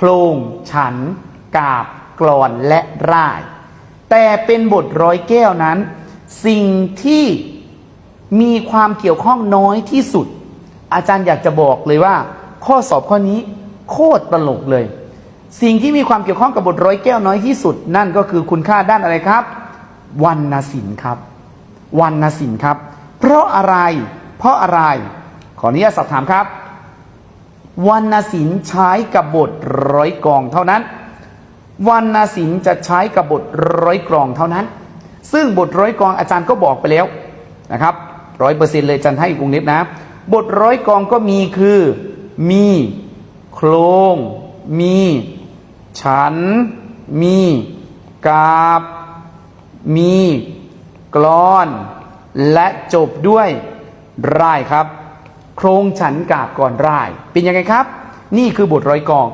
โครงฉัน กาบกรอนและร่าย แต่เป็นบทร้อยแก้วนั้น สิ่งที่มีความเกี่ยวข้องน้อยที่สุด อาจารย์อยากจะบอกเลยว่า ข้อสอบข้อนี้โคตรตลกเลย สิ่งที่มีความเกี่ยวข้องกับบทร้อยแก้วน้อยที่สุด นั่นก็คือคุณค่าด้านอะไรครับวรรณศิลป์ครับวรรณศิลป์ครับ เพราะอะไร เพราะอะไร ขออนุญาตสอบถามครับ วรรณศิลป์ใช้กับบทร้อยกองเท่านั้นวรรณศิลป์จะใช้กับบทร้อยกองเท่านั้น ซึ่งบทร้อยกองอาจารย์ก็บอกไปแล้วนะครับร้อยเปอร์เซ็นเลยอาจารย์ให้วงเล็บนะ บทร้อยกองก็มีคือ มีโครง มี ฉัน มีกาบ มีกลอน และจบด้วยร่ายครับ โครงฉันกาบก่อนร่าย เป็นยังไงครับ นี่คือบทร้อยกอง